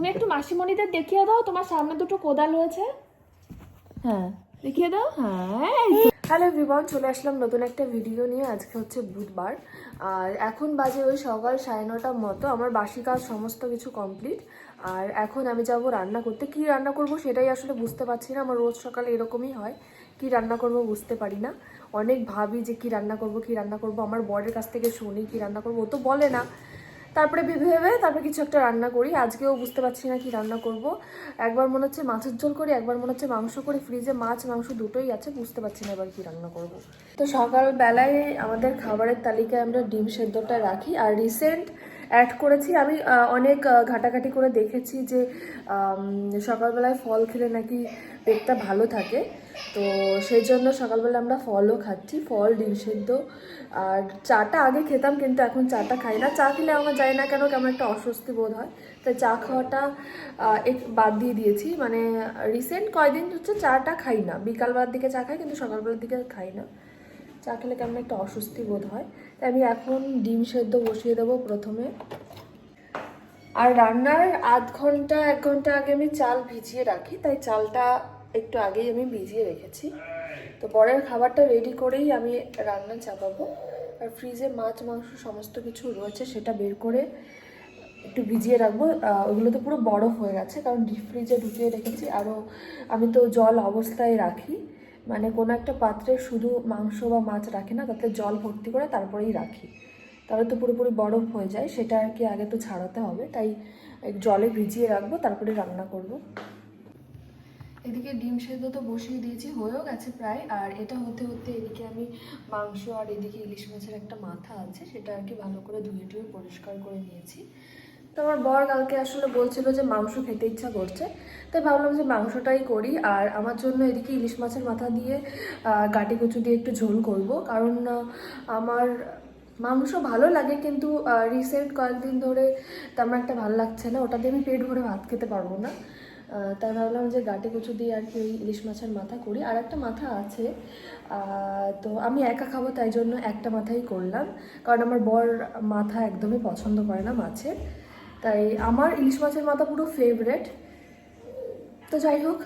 তুমি একটু মাসিমণিদের দেখিয়ে দাও তোমার সামনে দুটো কোদাল রয়েছে। হ্যাঁ। দেখিয়ে দাও। হ্যাঁ। হ্যালো এভরিওয়ান চলে আসলাম নতুন একটা ভিডিও নিয়ে। আজকে হচ্ছে বুধবার। আর এখন বাজে ওই সকাল সাড়ে নটার মতো। আমার বাসি কাজ সমস্ত কিছু কমপ্লিট আর এখন আমি যাব রান্না করতে। কি রান্না করব সেটাই আসলে বুঝতে পারছি না। আমার রোজ সকালে এরকমই হয়। কি রান্না করব বুঝতে পারি না। অনেক ভাবি যে কি রান্না করব কি রান্না করব। আমার বরের কাছ থেকে শুনি কি রান্না করব। ও তো বলে না। তারপরে ভেবে তারপরে কিছু একটা রান্না করি। আজকেও বুঝতে পারছি না কি রান্না করব। একবার মনে হচ্ছে মাছের ঝোল করি, একবার মনে হচ্ছে মাংস করি। ফ্রিজে মাছ, মাংস দুটোই আছে, বুঝতে পারছি না এবার কি রান্না করব। তো সকালবেলায় আমাদের খাবারের তালিকায় আমরা ডিম সেদ্ধটা রাখি আর রিসেন্ট অ্যাড করেছি। আমি অনেক ঘাটাঘাটি করে দেখেছি যে সকালবেলায় ফল খেলে নাকি পেটটা ভালো থাকে। তো সেই জন্য সকালবেলা আমরা ফলও খাচ্ছি। ফল, ডিম সেদ্ধ আর চাটা আগে খেতাম, কিন্তু এখন চাটা খাই না। চা খেলে আমার যায় না কেন, কেমন একটা অস্বস্তি বোধ হয়। তাই চা খাওয়াটা এক- বাদ দিয়ে দিয়েছি। মানে রিসেন্ট কয়দিন হচ্ছে চাটা খাই না। বিকালবেলার দিকে চা খাই, কিন্তু সকালবেলার দিকে খাই না। চা খেলে কেমন একটা অস্বস্তি বোধ হয়। তাই আমি এখন ডিম সেদ্ধ বসিয়ে দেবো প্রথমে। আর রান্নার আধ ঘণ্টা, এক ঘণ্টা আগে আমি চাল ভিজিয়ে রাখি। তাই চালটা একটু আগেই আমি ভিজিয়ে রেখেছি। তো বরের খাবারটা রেডি করেই আমি রান্না চাপাবো। আর ফ্রিজে মাছ, মাংস সমস্ত কিছু রয়েছে, সেটা বের করে একটু ভিজিয়ে রাখব। ওগুলো তো পুরো বরফ হয়ে গেছে, কারণ ডিপ ফ্রিজে ঢুকিয়ে রেখেছি। আরও আমি তো জল অবস্থায় রাখি। মানে কোনো একটা পাত্রে শুধু মাংস বা মাছ রাখি না, তাতে জল ভর্তি করে তারপরেই রাখি। তাহলে তো পুরোপুরি বরফ হয়ে যায়, সেটা আর কি আগে তো ছাড়াতে হবে। তাই জলে ভিজিয়ে রাখব, তারপরে রান্না করব। এদিকে ডিম সেদ্ধ তো বসিয়ে দিয়েছি, হয়েও গেছে প্রায়। আর এটা হতে হতে এদিকে আমি মাংস আর এদিকে ইলিশ মাছের একটা মাথা আছে, সেটা আর কি ভালো করে ধুয়ে টুয়ে পরিষ্কার করে নিয়েছি। তো আমার বর কালকে আসলে বলছিল যে মাংস খেতে ইচ্ছা করছে, তাই ভাবলাম যে মাংসটাই করি। আর আমার জন্য এদিকে ইলিশ মাছের মাথা দিয়ে গাটি কচু দিয়ে একটু ঝোল করব। কারণ আমার মাংস ভালো লাগে কিন্তু রিসেন্ট কয়েকদিন ধরে তেমন একটা ভালো লাগছে না। ওটা দিয়ে আমি পেট ভরে ভাত খেতে পারব না। তাই ভাবলাম যে গাটে কচু দিয়ে আর কি ওই ইলিশ মাছের মাথা করি। আর একটা মাথা আছে তো আমি একা খাব তাই জন্য একটা মাথাই করলাম। কারণ আমার বর মাথা একদমই পছন্দ করে না মাছের। তাই আমার ইলিশ মাছের মাথা পুরো ফেভারেট তো যাই হোক,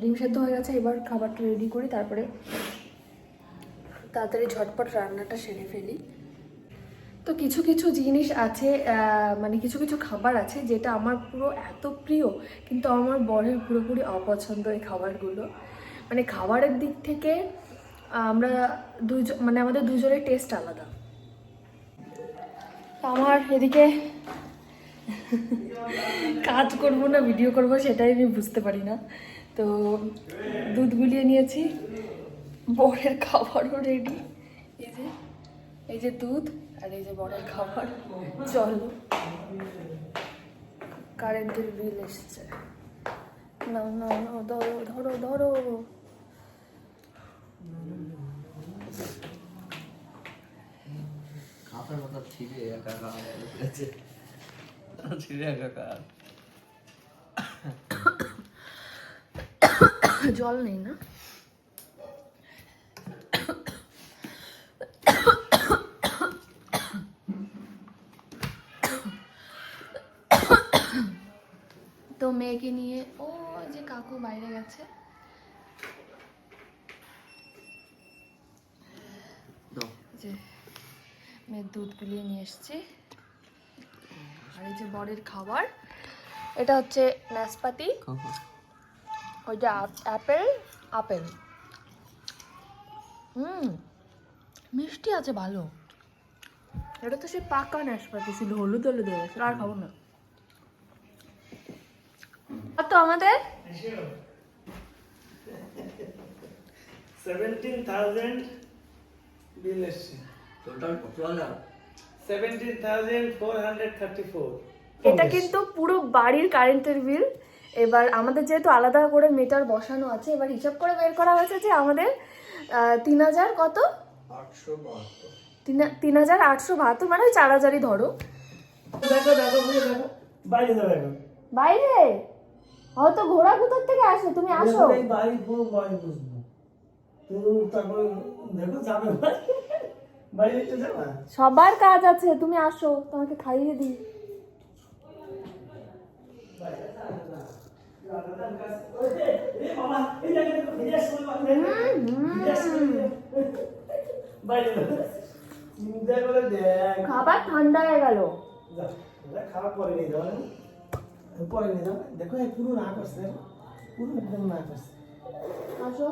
ডিম সেদ্ধ হয়ে গেছে, এবার খাবারটা রেডি করি, তারপরে তাড়াতাড়ি ঝটপট রান্নাটা সেরে ফেলি। তো কিছু কিছু জিনিস আছে মানে কিছু কিছু খাবার আছে যেটা আমার পুরো এত প্রিয়, কিন্তু আমার বরের পুরোপুরি অপছন্দ এই খাবারগুলো। মানে খাবারের দিক থেকে আমরা দুজন মানে আমাদের দুজনের টেস্ট আলাদা। আমার এদিকে কাজ করব না ভিডিও করব সেটাই আমি বুঝতে পারি না। তো দুধ গুলিয়ে নিয়েছি, বরের খাবারও রেডি এই যে এই যে দুধ। আর এই যে বরের খাবার চলো কারেন্টের বিল এসছে না না না ধরো ধরো ধরো মতো ছিঁড়ে। ছিঁড়ে একাকার। জল নেই না মেয়েকে নিয়ে ও যে কাকু বাইরে গেছে। যে মেয়ের দুধ গুলিয়ে নিয়ে এসছি। আর এই যে বরের খাবার এটা হচ্ছে নাশপাতি। ওইটা অ্যাপেল আপেল। হুম মিষ্টি আছে ভালো। এটা তো সে পাকা নাশপাতি ছিল হলুদ হলুদ হয়ে গেছিল আর খাব না। আর তো আমাদের? সেভেন্টিন থাউজেন্ড বিল এসছে। টোটাল কত হলো? Seventeen thousand four hundred thirty four এটা কিন্তু পুরো বাড়ির কারেন্টের বিল এবার আমাদের যেহেতু আলাদা করে মিটার বসানো আছে এবার হিসাব করে বের করা হয়েছে যে আমাদের তিন হাজার কত? তিন তিন হাজার আটশো বাহাত্তর মানে ওই চার হাজারই ধরো। দেখো দেখো দেখো বাইরে বাইরে? হয়তো ঘোড়া কোথার থেকে আসে তুমি আসো। এই বাড়ি পুরো বাড়ি বুঝব তুমি তারপরে দেখো যাবে সবার কাজ আছে তুমি আসো তোমাকে খাইয়ে দিই। করে খাবার ঠান্ডা হয়ে গেল। খারাপ পরে নিয়ে পরে নিয়ে যাও দেখো এই পুরো না করছে পুরো একদম না করছে আসো।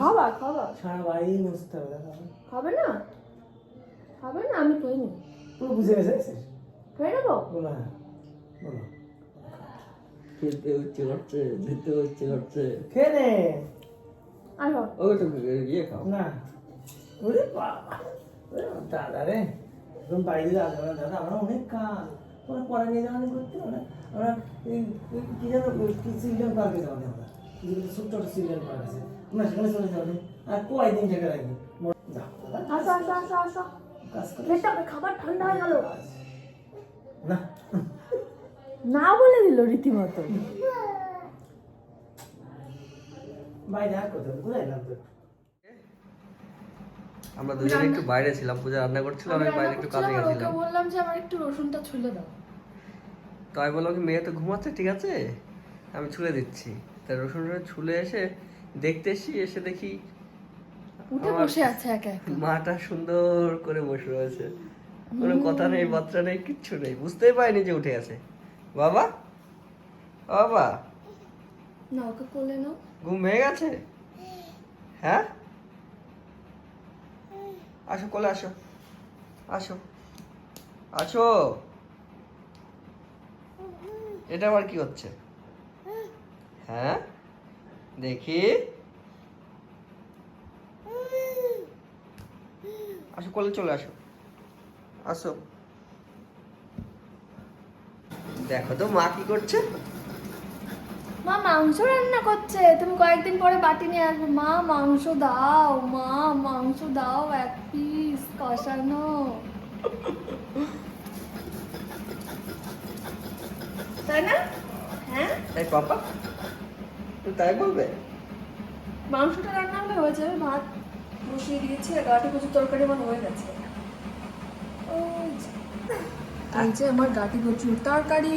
খাবার খাবার সারা বাড়ি মুছতে হবে খাবে না? খাবে না আমি নি পুরো বুঝে গেছে খেয়ে নেব? বলো হ্যাঁ বলো। খেতে হচ্ছে করছে যেতে হচ্ছে করছে খেয়ে নে। আসো। ও তো ইয়ে খাও। না। ওরে বাবা। দাদা রে। এখন বাইরে দাদা আমরা অনেক কাজ। ওরা পরে নিয়ে যাওয়া করতে আমরা আমরা এই কি জানো পার্কে যাব আমরা। যেগুলো ছোট পার্ক আছে। আমরা সেখানে চলে যাব। আর কয়দিন থেকে রাখবি? আসো খাবার ঠান্ডা হয়ে গেল। না। না বলে দিল রীতিমতো। বাইরে আর কোথাও বুঝাইলাম তো আমরা দুজনে একটু বাইরে ছিলাম পূজা রান্না করছিল আমি বাইরে একটু কাজে গেছিলাম। বললাম যে আমার একটু রসুনটা ছুলে দাও। তো আমি বললাম কি মেয়ে তো ঘুমাচ্ছে ঠিক আছে? আমি ছুলে দিচ্ছি। তা রসুন রসুন ছুলে এসে দেখতে এসি এসে দেখি উঠে বসে আছে একা একা। মাটা সুন্দর করে বসে রয়েছে। কোনো কথা নেই বাচ্চা নেই কিচ্ছু নেই। বুঝতেই পারিনি যে উঠে আছে। বাবা? বাবা? না ওকে কোলে নাও। ঘুম ভেঙে গেছে? হ্যাঁ? আসো কোলে আসো। আসো। আসো। এটা আবার কি হচ্ছে? হ্যাঁ? দেখি। আসো, কোলে চলে আসো। আসো। দেখো তো মা কি করছে? মা মাংস রান্না করছে। তুমি কয়েকদিন পরে বাটি নিয়ে আসবে। মা মাংস দাও মা মাংস দাও এক পিস কষানো। তাই না? হ্যাঁ? তাই পাপা তাই বলবে? মাংসটা রান্না হলে হয়ে যাবে। ভাত বসিয়ে দিয়েছি আর গাঠি কচুর তরকারি আমার হয়ে গেছে। এই যে আমার গাঠি কচুর তরকারি।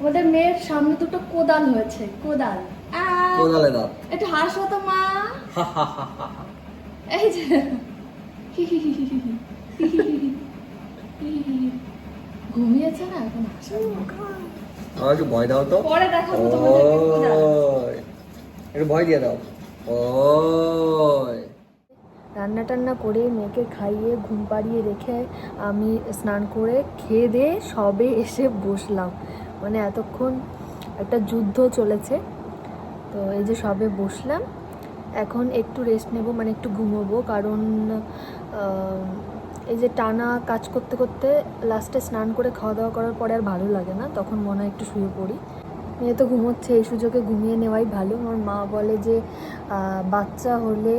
আমাদের মেয়ের সামনে দুটো কোদাল হয়েছে কোদাল কোদালে দাঁত একটু হাসো তো মা এই যে ঘুমিয়েছে না এখন হাসো ভয় দাও তো পরে দেখাবো তোমাদেরকে কোদাল একটু ভয় দিয়ে দাও ওই রান্না টান্না করে মেয়েকে খাইয়ে, ঘুম পাড়িয়ে রেখে আমি স্নান করে খেয়ে দিয়ে সবে এসে বসলাম। মানে এতক্ষণ একটা যুদ্ধ চলেছে। তো এই যে সবে বসলাম, এখন একটু রেস্ট নেব মানে একটু ঘুমোবো। কারণ এই যে টানা কাজ করতে করতে লাস্টে স্নান করে খাওয়া দাওয়া করার পরে আর ভালো লাগে না। তখন মনে হয় একটু শুয়ে পড়ি। মেয়ে তো ঘুমোচ্ছে, এই সুযোগে ঘুমিয়ে নেওয়াই ভালো। আমার মা বলে যে বাচ্চা হলে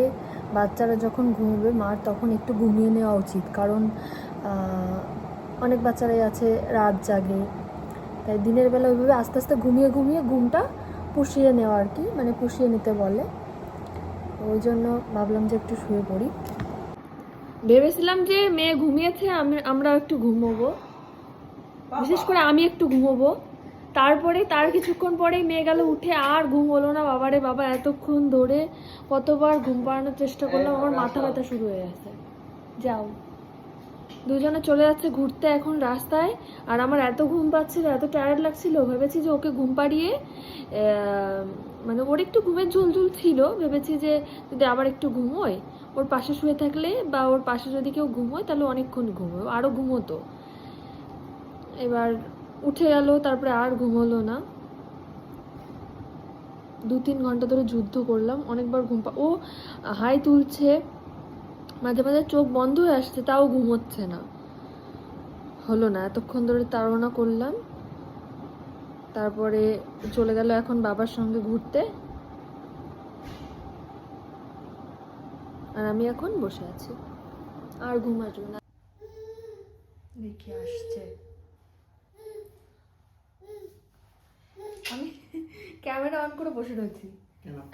বাচ্চারা যখন ঘুমবে, মার তখন একটু ঘুমিয়ে নেওয়া উচিত। কারণ অনেক বাচ্চারাই আছে রাত জাগে। তাই দিনের বেলা ওইভাবে আস্তে আস্তে ঘুমিয়ে ঘুমিয়ে ঘুমটা পুষিয়ে নেওয়া আর কি মানে পুষিয়ে নিতে বলে। ওই জন্য ভাবলাম যে একটু শুয়ে পড়ি। ভেবেছিলাম যে মেয়ে ঘুমিয়েছে, আমি, আমরাও একটু ঘুমোবো। বিশেষ করে আমি একটু ঘুমোবো। তারপরে তার কিছুক্ষণ পরেই মেয়ে গেল উঠে, আর ঘুম হলো না। বাবারে বাবা, এতক্ষণ ধরে কতবার ঘুম পাড়ানোর চেষ্টা করলাম, আমার মাথা ব্যথা শুরু হয়ে গেছে। যাও। দুজনে চলে যাচ্ছে ঘুরতে এখন রাস্তায়, আর আমার এত ঘুম পাচ্ছিল, এত টায়ার্ড লাগছিল, ভেবেছি যে ওকে ঘুম পাড়িয়ে মানে ওর একটু ঘুমের ঝুলঝুল ছিল, ভেবেছি যে যদি আবার একটু ঘুমোয়, ওর পাশে শুয়ে থাকলে বা ওর পাশে যদি কেউ ঘুমোয়, তাহলে অনেকক্ষণ ঘুমোয় আরও ঘুমোতো। এবার উঠে গেল তারপরে আর ঘুমোলো না। দু তিন ঘণ্টা ধরে যুদ্ধ করলাম, অনেকবার ঘুম পা, ও হাই তুলছে, মাঝে মাঝে চোখ বন্ধ হয়ে আসছে, তাও ঘুমোচ্ছে না। হলো না, এতক্ষণ ধরে তাড়না করলাম। তারপরে চলে গেল এখন বাবার সঙ্গে ঘুরতে। আর আমি এখন বসে আছি। আর ঘুম আসবে না। দেখি, আসছে। আমি ক্যামেরা অন করে বসে রয়েছি।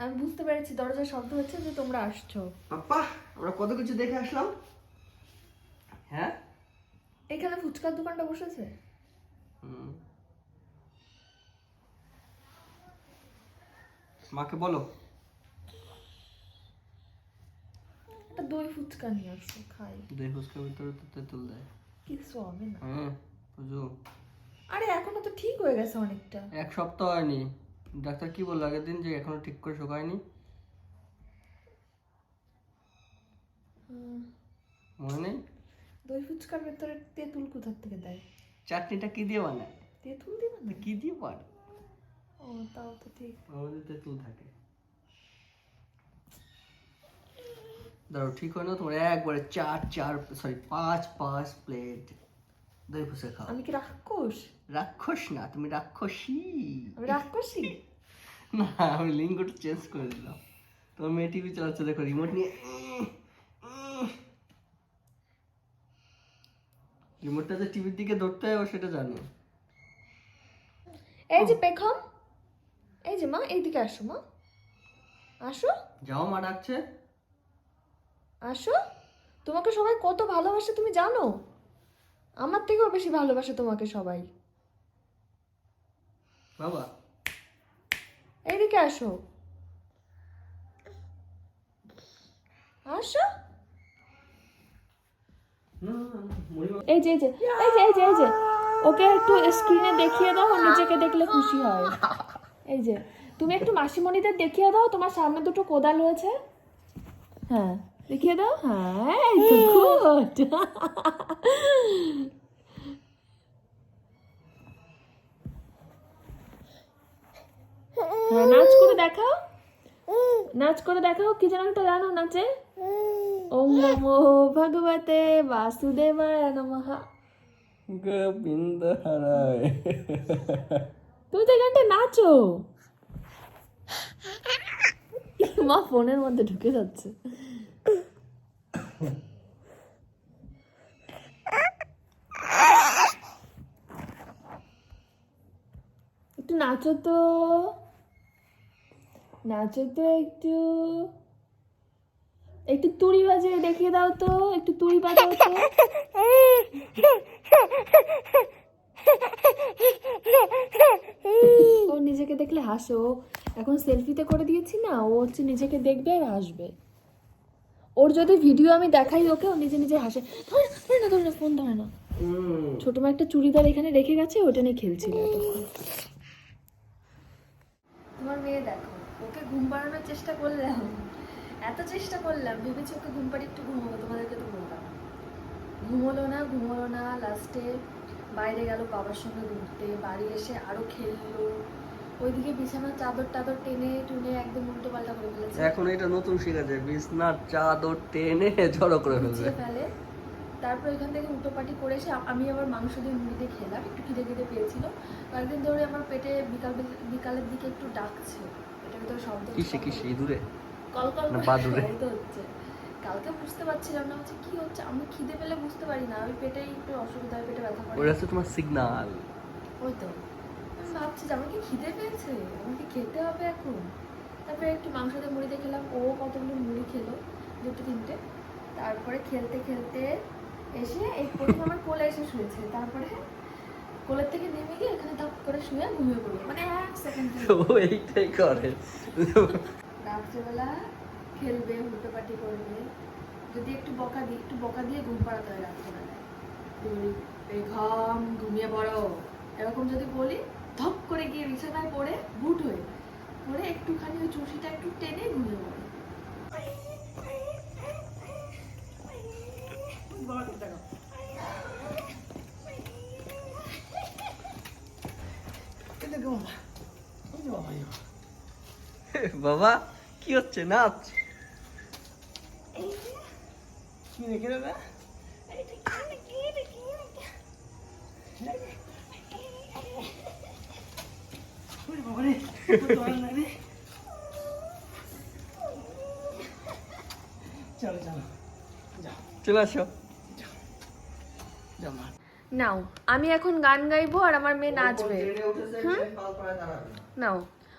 আমি বুঝতে পেরেছি দরজার শব্দ হচ্ছে যে তোমরা আসছো। পাপা আমরা কত কিছু দেখে আসলাম। হ্যাঁ? এখানে ফুচকার দোকানটা বসেছে? মাকে বলো। একটা দই ফুচকা নিয়ে আসো খাই। দই ফুচকার ভিতরে তো তেঁতুল দেয়। কিছু হবে না। বুঝো। আরে এখনও তো ঠিক হয়ে গেছে অনেকটা। এক সপ্তাহ হয়নি। ডাক্তার কি বলল আগের দিন যে এখনও ঠিক করে শোকায়নি? মনে? নেই দই ফুচকার ভেতরে তেঁতুল কোথার থেকে দেয়? চাটনিটা কি দিয়ে বানায়? তেঁতুল দিবে না কি দিয়ে বানায়? ও তাও তো ঠিক। আমাদের তেঁতুল থাকে। ধরো ঠিক হয় না তোমার একবারে চার চার সরি পাঁচ পাঁচ প্লেট দই ফুচকা খাও। আমি কি রাক্ষস? রাক্ষস না তুমি রাক্ষসী রাক্ষসী না আমি লিঙ্গটা চেঞ্জ করে দিলাম তোমার মেয়ে টিভি চালাচ্ছে দেখো রিমোট নিয়ে রিমোটটা যে টিভির দিকে ধরতে হয় ও সেটা জানে এই যে পেখম এই যে মা এইদিকে আসো মা আসো যাও মা ডাকছে আসো তোমাকে সবাই কত ভালোবাসে তুমি জানো আমার থেকেও বেশি ভালোবাসে তোমাকে সবাই বাবা। এইদিকে আসো। আসো। এই যে এই যে এই যে এই যে এই যে। ওকে একটু স্ক্রিনে দেখিয়ে দাও নিজেকে দেখলে খুশি হয়। এই যে তুমি একটু মাসিমণিদের দেখিয়ে দাও তোমার সামনে দুটো কোদাল রয়েছে। হ্যাঁ দেখিয়ে দাও। হ্যাঁ তো good. হ্যাঁ নাচ। করে দেখাও। নাচ করে দেখাও কি যেন একটা জানো নাচে ওম নমো ভগবতে বাসুদেবায় নমঃ। গোবিন্দ হারায়। তুমি তো এখানটা নাচো। মা ফোনের মধ্যে ঢুকে যাচ্ছে। একটু নাচো তো। নাচো তো একটু একটু তুড়ি বাজিয়ে দেখিয়ে দাও তো একটু তুড়ি বাজাও তো। ও নিজেকে দেখলে হাসো এখন সেলফিতে করে দিয়েছি না ও হচ্ছে নিজেকে দেখবে আর হাসবে। ওর যদি ভিডিও আমি দেখাই ওকে ও নিজে নিজে হাসে। ধরে না, ধরে না ফোন ধরে না। ছোট মা একটা চুড়িদার এখানে রেখে গেছে ওটা নিয়ে খেলছিল তোমার মেয়ে দেখো। ওকে ঘুম পাড়ানোর চেষ্টা করলাম। এত চেষ্টা করলাম ভেবেছি ওকে ঘুম পাড়ি একটু ঘুমাবো তোমাদেরকে তো বললাম। ঘুমোলো না ঘুমোলো না লাস্টে বাইরে গেল বাবার সঙ্গে ঘুরতে বাড়ি এসে আরও খেললো। ওইদিকে বিছানার চাদর টাদর টেনে টুনে একদম উল্টো পাল্টা করে ফেলেছে। এখন এটা নতুন শেখা যায় বিছনার চাদর টেনে জড়ো করে ফেলবে। গুছিয়ে ফেলে। তারপর এখান থেকে উল্টোপাটি করে এসে আমি আবার মাংস দিয়ে মুড়ি দিয়ে খেলাম একটু খিদে খিদে পেয়েছিল। কয়েকদিন ধরে আমার পেটে বিকাল বিকালের দিকে একটু ডাকছে। শব্দ কিসে কিসে? ইঁদুরে? শব্দ হচ্ছে। কালকে বুঝতে পারছিলাম না হচ্ছে কি হচ্ছে? আমি খিদে পেলে বুঝতে পারি না আমি একটু অসুবিধা হয় পেটে ব্যথা করে। ওটা হচ্ছে তোমার সিগনাল ওই তো। আমি ভাবছি যে আমার কি খিদে পেয়েছে আমাকে খেতে হবে এখন। তারপরে একটু মাংস দিয়ে মুড়ি দিয়ে খেলাম ও কতগুলো মুড়ি খেলো দুটো তিনটে। তারপরে খেলতে খেলতে এসে এই প্রথম আমার কোলে এসে শুয়েছে তারপরে কোলের থেকে নেমে গিয়ে এখানে ধাপ করে শুয়ে ঘুমিয়ে পড়ল মানে এক সেকেন্ড ও এইটাই করে। রাত্রেবেলা খেলবে হুটোপাটি করবে। যদি একটু বকা দিই একটু বকা দিয়ে ঘুম পাড়াতে হয় রাত্রেবেলায়। তুই বেঘম ঘুমিয়ে পড়ো। এরকম যদি বলি ধপ করে গিয়ে বিছানায় পড়ে বুট হয়ে পরে একটুখানি ওই চুষিটা একটু টেনে ঘুমিয়ে পড়ে এদিকে বাবা এই যে বাবা, এই বাবা। বাবা কি হচ্ছে? নাচ। চলো চলো। চলে আসো। নাও আমি এখন গান গাইবো আর আমার মেয়ে নাচবে। নাও।